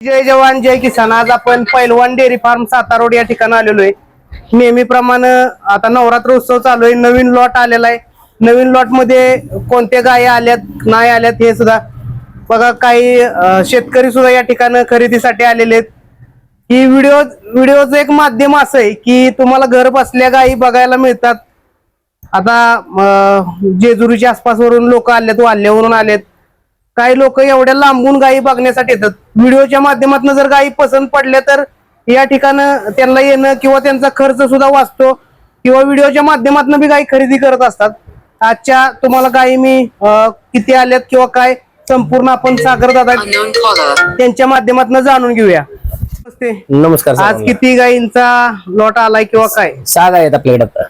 जय जवान जय किसान. आज आपण पैलवान डेअरी फार्म सातारोड या ठिकाणी आलेलो आहे. नेहमीप्रमाणे आता नवरात्र उत्सव चालू आहे. नवीन लॉट आलेला आहे. नवीन लॉटमध्ये कोणत्या गाय आल्यात नाही आल्यात हे सुद्धा बघा. काही शेतकरी सुद्धा या ठिकाणी खरेदीसाठी आलेले आहेत. ही व्हिडिओ व्हिडिओचं एक माध्यम असं आहे की तुम्हाला घर बसल्या गायी बघायला मिळतात. आता जेजुरीच्या आसपासवरून लोक आलेत वाल्ल्यावरून आलेत. काही लोक एवढ्या लांबून गायी बघण्यासाठी येतात व्हिडिओच्या माध्यमातून जर गायी पसंत पडल्या तर या ठिकाणं त्यांना येणं किंवा त्यांचा खर्च सुद्धा वाचतो किंवा व्हिडिओच्या माध्यमातून बी गायी खरेदी करत असतात आजच्या तुम्हाला गायी मी किती आल्यात किंवा काय संपूर्ण आपण सागर दादा. त्यांच्या माध्यमातून जाणून घेऊया नमस्ते. नमस्कार आज. किती गायींचा लॉट आलाय किंवा काय सहा गाय आहेत आपल्याकडे आता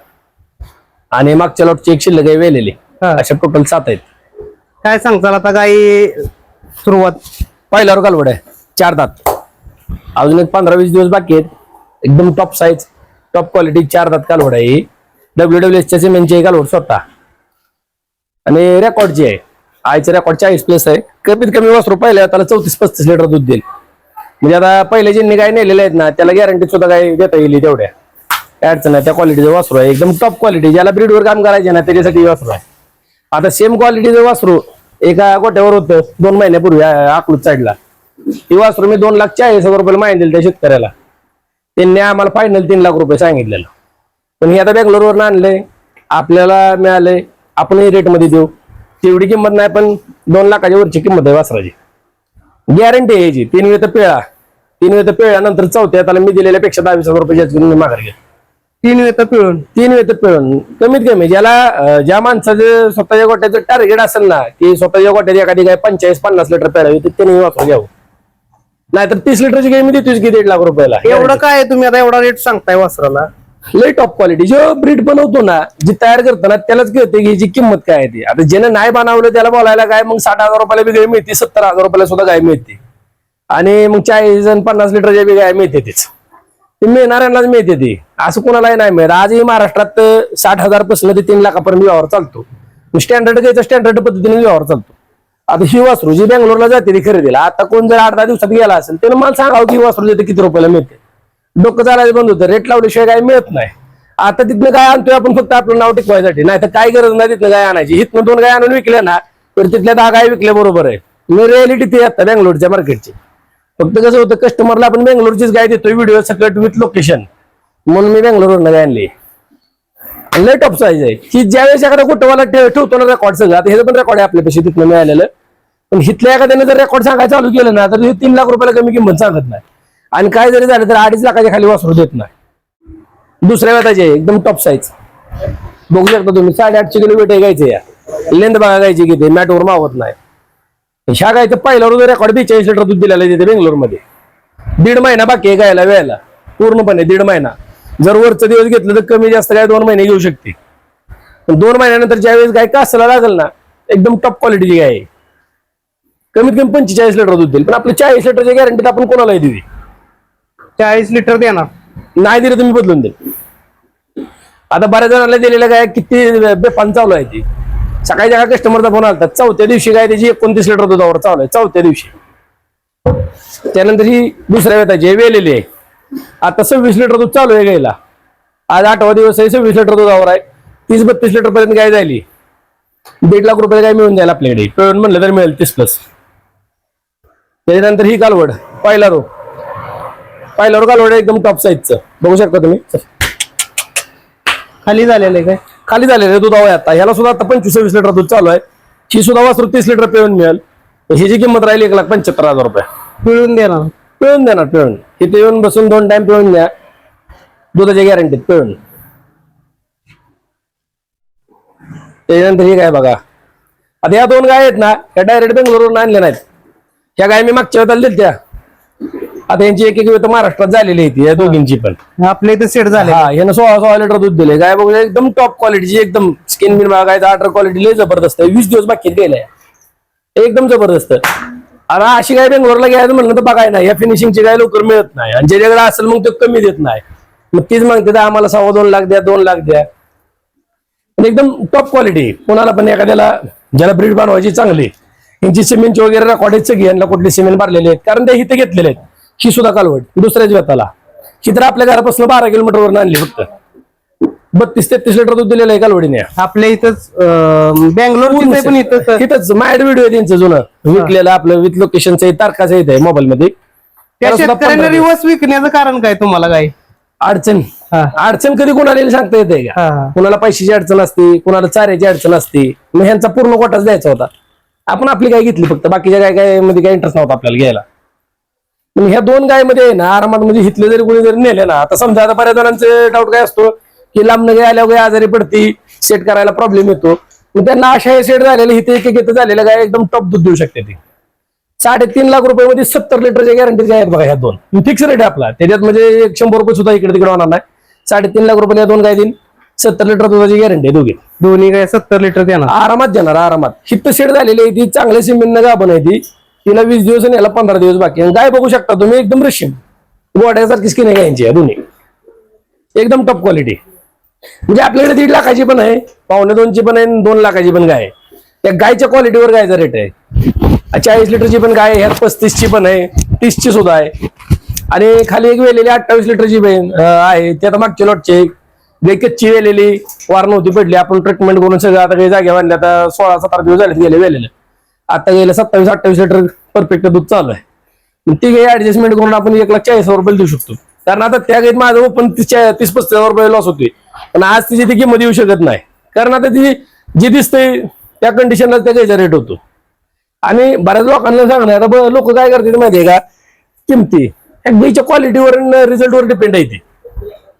आणि मागच्या लॉटची एक शिल्लक आहे वेलेली हा. अशा टोटल सात आहेत काय सांगताल आता गायी सुरुवात? पहिल्यावर कालवड आहे. चार दात. अजून एक पंधरा वीस दिवस बाकी आहेत. एकदम टॉप साईज टॉप क्वालिटी चार दात कालवड आहे डब्ल्यू डब्ल्यू एसच्या सिमेंटची कालवड स्वतः. आणि रेकॉर्डची आहे आईचं रेकॉर्ड चाळीस प्लस आहे. कमीत कमी वासरू पहिल्या त्याला चौतीस पस्तीस लिटर दूध देईल. म्हणजे आता पहिले ज्यांनी गाय नेलेले आहेत ना त्याला गॅरंटी सुद्धा काय देता येईल तेवढ्या. काय अडचण नाही त्या क्वालिटीचं वासरू आहे. एकदम टॉप क्वालिटी ज्याला ब्रीडवर काम करायचे ना त्याच्यासाठी हे वासरू आहे. आता सेम क्वालिटीचं वासरू एका गोट्यावर होतं दोन महिन्यापूर्वी आकलूत साईडला ती वासरू मी दोन लाख चाळीस हजार रुपयाला माहिती दिली त्या शेतकऱ्याला. त्यांनी आम्हाला फायनल तीन लाख रुपये सांगितलेलं. पण हे आता बेंगलोरवरून आणलंय आपल्याला मिळालंय आपणही रेटमध्ये देऊ. तेवढी किंमत नाही पण दोन लाखाच्या वरची किंमत आहे वासराची. गॅरंटी आहे याची. तीन वेळ तर पिळा. तीन वेळ तर पिळल्यानंतर चौथ्या त्याला मी दिलेल्या पेक्षा दहावीस हजार रुपये जास्त मी माघार घेतो तीन वेळ पिळून तीन वेळ पिळून. कमीत कमी ज्याला ज्या माणसाचं स्वतःच्या गोट्याचं टार्गेट असेल ना की स्वतःच्या गोट्यात एखादी काय पंचेचाळीस पन्नास लिटर पेळावी तर त्यांनी वापरून घ्यावं. नाहीतर तीस लिटरची गाय मी देतोच की दीड लाख रुपयाला. एवढं काय तुम्ही आता एवढा रेट सांगताय वस्त्राला लय टॉप क्वालिटी जो ब्रीड बनवतो ना जी तयार करतो ना त्यालाच कळते की ह्याची किंमत काय आहे ती. आता ज्यानं नाही बनवलं त्याला बोलायला काय? मग साठ हजार रुपयाला बी गाय मिळते सत्तर हजार रुपयाला सुद्धा गाय मिळते. आणि मग चाळीस आणि पन्नास लिटरच्या बी गाय मिळते तीच. ती मिळणाऱ्यांनाच मिळते ती. असं कोणालाही नाही मिळत. आजही महाराष्ट्रात साठ हजारपासून ते तीन लाखापर्यंत व्यवहार चालतो. स्टँडर्ड घ्यायचा स्टँडर्ड पद्धतीने व्यवहार चालतो. आता ही वासरू जी बेंगलोरला जाते ती खरेदीला आता कोण जर आठ दहा दिवसात गेला असेल त्यानं मला सांगावं की वासरू देते किती रुपयाला मिळते. डोकं चालायचं बंद होतं रेट लावल्याशिवाय काय मिळत नाही. आता तिथनं काय आणतोय आपण फक्त आपलं नाव टिकवायसाठी. नाही तर काय गरज नाही तिथनं काय आणायची. इथनं दोन गाय आणून विकल्या ना तर तिथल्या दहा गाय विकल्या बरोबर आहे. मी रियालिटी ते आता बेंगलोरच्या मार्केटची फक्त कसं होतं कस्टमरला आपण बेंगलोरचीच गाय देतोय व्हिडिओ सकट विथ लोकेशन म्हणून मी बेंगलोरवरनं आणली. लय टॉप साईज आहे. की ज्यावेळेस एखादा कुठं ठेवतो ना रेकॉर्ड सगळं आता हे पण रेकॉर्ड आहे आपल्यापेक्षा तिथनं मिळालेलं. पण हिथल्या एखाद्याने जर रेकॉर्ड सांगायला चालू केलं ना तर तीन लाख रुपयाला कमी किंमत सांगत नाही. आणि काय जरी झालं तर अडीच लाखाच्या खाली वासरू देत नाही. दुसऱ्या वेताचे आहे, एकदम टॉप साईज बघू शकता तुम्ही साडेआठशे किलो वेट घ्यायचे या. लेंथ बघा घ्यायची किती मॅटवर मावत नाही. ह्या गायचं पहिल्यावर रेकॉर्ड बेचाळीस लिटर दूध दिलेलं आहे तिथे बेंगलोरमध्ये. दीड महिना बाकी आहे गायला वेळेला. पूर्णपणे दीड महिना. जर वरचं दिवस घेतलं तर कमी जास्त काय दोन महिने घेऊ शकते. पण दोन महिन्यानंतर ज्यावेळेस गाय कासाला लागेल ना एकदम टॉप क्वालिटीची गाय आहे. कमीत कमी पंचेचाळीस लिटर दूध देईल पण आपलं चाळीस लिटरची गॅरंटी आपण कोणालाही दिली चाळीस लिटर देणार. नाही दिलं तुम्ही बदलून देईल. आता बऱ्याच जणांना दिलेल्या गाय किती बेफान चालू आहे ती. सकाळी जेव्हा कस्टमरचा फोन आला चौथ्या दिवशी काय त्याची एकोणतीस लिटर दुधावर चालू आहे चौथ्या दिवशी. त्यानंतर ही दुसऱ्या वेताची वेलेली आहे. आता सव्वीस लिटर दूध चालू आहे गायला. आज आठवा दिवस आहे सव्वीस लिटर दुधावर आहे. तीस बत्तीस लिटर पर्यंत गाय झाली. दीड लाख रुपये काय मिळून जाईल आपल्याकडे. पिळून म्हणलं तर मिळेल तीस प्लस त्याच्यानंतर ही कालवड पहिला रो पहिला रो कालवड एकदम टॉप साईजचं बघू शकता तुम्ही. खाली झालेलं आहे काय? खाली झालेलं आहे दुधावर आता. ह्याला सुद्धा आता पंचवीस वीस लिटर दूध चालू आहे. ही सुद्धा वासरू तीस लिटर पिळून मिळेल. ह्याची किंमत राहील एक लाख पंच्याहत्तर हजार रुपये. पिळून देणार. पिळून देणार पिळून. इथे येऊन बसून दोन टाइम पिळून द्या. दुधाच्या गॅरंटीत पिळून. त्याच्यानंतर ही काय बघा. आता या दोन गाय आहेत ना ह्या डायरेक्ट बेंगलोरवरून आणल्या नाहीत. ह्या गाय मी मागच्या वेळेला दिल्या आता यांची एक एक वेळ महाराष्ट्रात झालेली आहे ती या दोघींची पण. आपल्या इथे सेट झाले. हा यानं सोळा सोळा लिटर दूध दिले गाय बघू एकदम टॉप क्वालिटीची एकदम स्किन बिन गायचा अठरा क्वालिटी लय जबरदस्त आहे. वीस दिवस बाकी गेलाय. एकदम जबरदस्त. अरे अशी काय बेंगलोरला घ्यायचं म्हणलं तर बघाय नाही. या फिनिशिंगची काय लवकर मिळत नाही. आणि ज्याच्याकडे असेल मग ते कमी देत नाही. मग तीच मागते तर आम्हाला सव्वा दोन लाख द्या दोन लाख द्या. पण एकदम टॉप क्वालिटी कोणाला पण एखाद्याला ज्याला ब्रीड बनवायची चांगली यांची सिमेंटची वगैरे रेकॉर्ड सगळी यांना कुठले सिमेंट भरलेले आहेत. कारण ते इथे घेतलेले आहेत. ही सुद्धा कालवट दुसऱ्याच व्यताला. ही तर आपल्या घरापासून बारा किलोमीटरवर आणली फक्त. बत्तीस तेहतीस लिटर दूध दिलेलं आहे कालवडीने. आपल्या इथंच बँगलोर पण इथंच इथंच माझ्या व्हिडिओ आहे त्यांचं जुनं. विकलेलं आपलं विथ लोकेशनचं तारखाचं येत आहे मोबाईल मध्ये. त्या त्याला सुद्धा शेतकऱ्यांना 15 दिवस. रिवर्स विकण्याचं कारण काय तुम्हाला काय? अडचण. अडचण कधी कोणाला सांगता येते का. कुणाला पैशाची अडचण असते कुणाला चाऱ्याची अडचण असते. मग ह्यांचा पूर्ण कोटाच द्यायचा होता. आपण आपली गाय घेतली फक्त बाकीच्या गाय काय मध्ये काही इंटरेस्ट नव्हता आपल्याला घ्यायला. ह्या दोन गायमध्ये ना आरामात म्हणजे हिथले जरी कोणी जरी नेले ना आता समजा आता बऱ्याच जणांचे डाऊट काय असतो? की लांबनं गाय आल्यावर आजारी पडती सेट करायला प्रॉब्लेम येतो. मग त्यांना अशा सेट झालेले इथे एक एक झालेल्या गाय एकदम टॉप दूध देऊ शकते ती. साडेतीन लाख रुपयामध्ये सत्तर लिटरच्या गॅरंटी गाय आहेत बघा ह्या दोन. फिक्स रेट आहे आपला. त्याच्यात म्हणजे एक शंभर रुपये सुद्धा इकडे तिकडे होणार नाही. साडेतीन लाख रुपये दोन गाय देईन? सत्तर लिटर दुधाची गॅरंटी आहे दोघी. दोन्ही काय सत्तर लिटर देणार? आरामात देणार आरामात. हित्त शेड झालेली आहे ती चांगल्या सिमेंटनं गाभण आहे ती. तिला वीस दिवस आणि याला पंधरा दिवस बाकी. गाय बघू शकता तुम्ही एकदम रशियन गोड्यासारखी स्किन आहे गायची आहे दोन्ही. एकदम टॉप क्वालिटी म्हणजे आपल्याकडे दीड लाखाची पण आहे पावणे दोनची पण आहे आणि दोन लाखाची पण गाय आहे. त्या गायच्या क्वालिटीवर गायचा रेट आहे. चाळीस लिटरची पण गाय ह्यात पस्तीसची पण आहे तीसची सुद्धा आहे. आणि खाली एक वेलेली अठ्ठावीस लिटरची आहे. ते आता मागची लॉटची गाय कच्ची वेलेली वार नव्हती पडली. आपण ट्रीटमेंट करून सगळं आता काही जागे बांधले आता सोळा सतरा दिवस झाले गेले वेलेले. आता गेले सत्तावीस अठ्ठावीस लिटर परफेक्ट दूध चालू आहे. मग ती काही ऍडजस्टमेंट करून आपण एक लाख चाळीस हजार रुपये देऊ शकतो. कारण आता त्या गाईत माझं ओपन तीस तीस पस्तीस हजार रुपये लॉस होतोय. पण आज तिची ती किंमत येऊ शकत नाही. कारण आता ती जी दिसते त्या कंडिशनला त्याचा रेट होतो. आणि बऱ्याच लोकांना सांगणार आता लोक काय करतात माहितीये का? किमती. ह्या गाईच्या क्वालिटीवर रिझल्टवर डिपेंड आहे ती.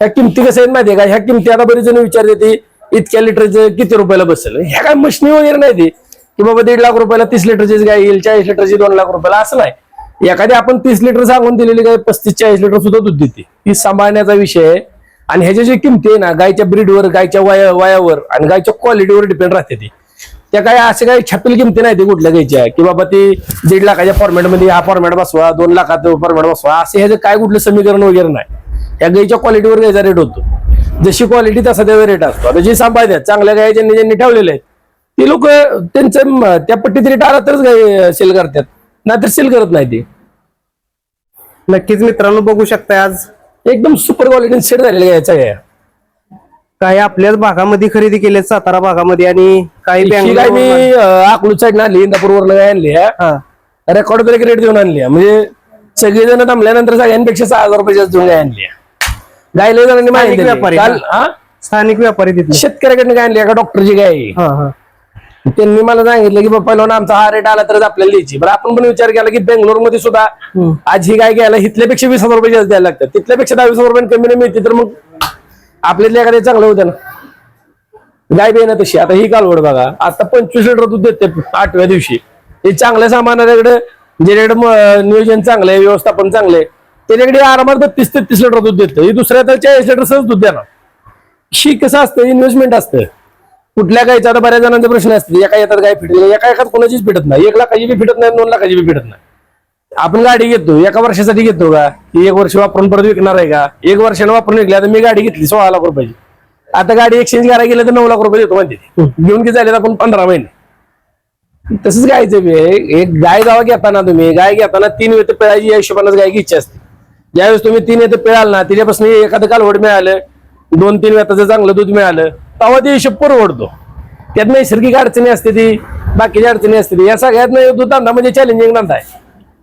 ह्या किमती कसं आहेत माहितीये का? ह्या किमती आता बरेच जण विचारते ती इतक्या लिटरचं किती रुपयाला बसेल? ह्या काय मशनी वगैरे नाही ती. की बाबा दीड लाख रुपयाला तीस लिटरचीच गाय येईल चाळीस लिटरची दोन लाख रुपयाला असं नाही. एखादी आपण तीस लिटर सांगून दिलेली गाय पस्तीस चाळीस लिटर सुद्धा दूध देते. ही सांभाळण्याचा विषय आहे. आणि ह्याच्या जे किमती आहे ना गायच्या ब्रीडवर गायच्या वया वयावर आणि गायच्या क्वालिटीवर डिपेंड राहते ती. त्या काय असे काही छापील किमती नाही ती कुठल्या गायच्या. की बाबा ती दीड लाखाच्या फॉर्मॅटमध्ये हा फॉर्मॅट बसवा दोन लाखात फॉर्मॅट बसवा असे ह्याचं काय कुठलं समीकरण वगैरे नाही. या गायच्या क्वालिटीवर गायचा रेट होतो. जशी क्वालिटी तसा त्याचा रेट असतो. आता जे सांभाळतात चांगल्या गाय ज्यांनी ज्यांनी ठेवलेले आहेत ती लोक त्यांचं त्या पट्टीत रेट आला तरच गाय सेल करतात. नाहीतर सेल करत नाही ते. नक्कीच मित्रांनो बघू शकताय आज एकदम सुपर क्वालिटी सेट झालेल्या गायच्या गाय काही आपल्याच भागामध्ये खरेदी केले सातारा भागामध्ये आणि काही ही गाय मी अकलूज साईड आणली इंदापूरवरनं गाय आणली हा रेकॉर्ड ब्रेक रेट देऊन आणली आहे. म्हणजे सगळेजण थांबल्यानंतर सगळ्यांपेक्षा सहा हजार रुपये जास्त देऊन गाय आणली आहे. गाय लय जणांनी माहिती. व्यापारी काल? हा? स्थानिक व्यापारी तिथले शेतकऱ्याकडनं काय आणली आहे का डॉक्टरची गाय आहे. हा हा त्यांनी मला सांगितलं की बाबा पहिला आमचा हा रेट आला तरच आपल्याला द्यायची बरं आपण पण विचार केला की बेंगलोरमध्ये सुद्धा. आज ही गाय घ्यायला इथल्यापेक्षा वीस हजार रुपये जास्त द्यायला लागतात. तिथल्यापेक्षा दहा वीस हजार रुपये कमी नाही मिळते तर मग आपल्याला एखादे चांगलं होतं ना. गाय बी ना तशी. आता ही कालवड बघा. आता पंचवीस लिटर दूध देते आठव्या दिवशी. हे चांगल्या सामानाकडे ज्याच्याकडे म- नियोजन चांगलं आहे व्यवस्थापन चांगलं आहे त्याच्याकडे आरामात बत्तीस तेहतीस लिटर दूध देतं. ही दुसऱ्या तर चाळीस लिटर सहज दूध देणार. ही कसं असतं इन्व्हेस्टमेंट असतं. कुठल्या गायचा आता बऱ्याच जणांचे प्रश्न असते एका येतात गाय फिटली एका एकात कोणाचीच फिटत नाही. एक लाखाची बी फिटत नाही दोन लाखाची बी फिटत नाही. आपण गाडी घेतो एका वर्षासाठी घेतो का? की एक वर्ष वापरून परत विकणार आहे का? एक वर्षाने वापरून विकली आता मी गाडी घेतली सोळा लाख रुपयाची. आता गाडी एक्सचेंज करायला गेलं तर नऊ लाख रुपये देतो म्हणते. घेऊन की झाले आपण? पंधरा महिने. तसंच गायचं बी एक गाय गावा घेताना तुम्ही गाय घेताना तीन वेळ पिळायची या हिशोबानं गाय घ्यायची असते. ज्यावेळेस तुम्ही तीन येतं पिळाल ना तिच्यापासून एखादं कालवड मिळालं दोन तीन वेताचं चांगलं दूध मिळालं तेव्हा ते हिशोब परवडतो त्यात नैसर्गिक अडचणी असते ती बाकीच्या अडचणी असते ती. या सगळ्यात दूध धंदा म्हणजे चॅलेंजिंग धंदा आहे.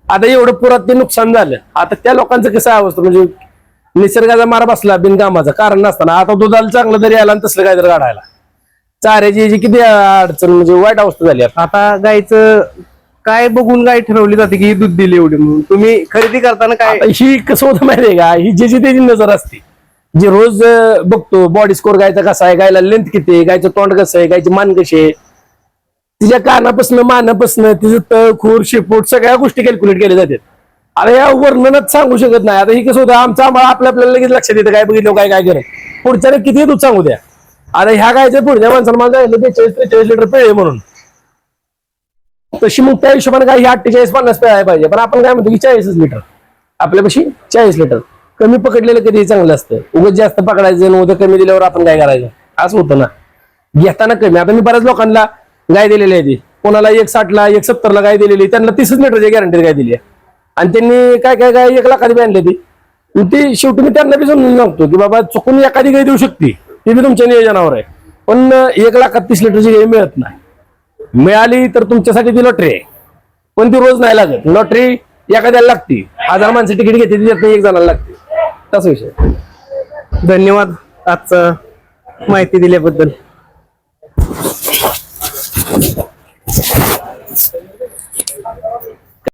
आता एवढं पुरात ते नुकसान झालं. आता त्या लोकांचं कसं अवस्था? म्हणजे निसर्गाचा मार बसला बिनकामाचा. कारण नसताना. आता दुधाला चांगलं तरी आला आणि तसलं काय तर काढायला. चाऱ्याची जी किती अडचण म्हणजे वाईट अवस्था झाली आता. गायचं काय बघून गाय ठरवली जाते की ही दूध दिली एवढी म्हणून. तुम्ही खरेदी करताना काय? आता ही कसं होतं माहितीये का? ही ज्याची त्याची नजर असते. जे रोज बघतो बॉडी स्कोर गायचा कसा आहे गायला लेंथ किती आहे गायचं तोंड कसं आहे गायची मान कशी आहे. तिच्या कानापासनं मानापासनं तिचं तळ खूर शेपूट सगळ्या गोष्टी कॅल्क्युलेट केल्या जातात. आता या वर्णनात सांगू शकत नाही. आता ही कसं होतं आमचं आम्हाला आपल्या आपल्याला लगेच लक्षात येतं काय बघितलं काय काय करत पुढच्याने किती दूध सांगू द्या. आता ह्या गायचं पुढच्या माणसाला मला गायलं बेचाळीस त्रेचाळीस लिटर पिळे म्हणून. तशी मग त्या हिशोबाने काय ही अठ्ठेचाळीस पन्नास पिळायला पाहिजे. पण आपण काय म्हणतो की चाळीसच लिटर आपल्यापाशी चाळीस लिटर कमी पकडलेलं कधी चांगलं असतं? उगाच जास्त पकडायचं आणि उद्या कमी दिल्यावर आपण काय करायचं? असं होतं ना. घेताना कमी. आता मी बऱ्याच लोकांना गाय दिलेली आहे ती. कोणाला एक साठला एक सत्तरला गाय दिलेली त्यांना तीसच लिटरची गॅरंटी गाय दिली आहे. आणि त्यांनी काय काय काय एक लाखाची बी आणली ती. ती शेवटी मी त्यांना बी समजून सांगतो की बाबा चुकून एखादी गाय देऊ शकते. ती बी तुमच्या नियोजनावर आहे. पण एक लाखात तीस लिटरची गाय मिळत नाही. मिळाली तर तुमच्यासाठी ती लॉटरी आहे. पण ती रोज नाही लागत. लॉटरी एखाद्याला लागते. हजार माणसं तिकीट घेते त्याच्यात एक जणाला लागते. ताच विषय. धन्यवाद आजचा माहिती दिल्याबद्दल.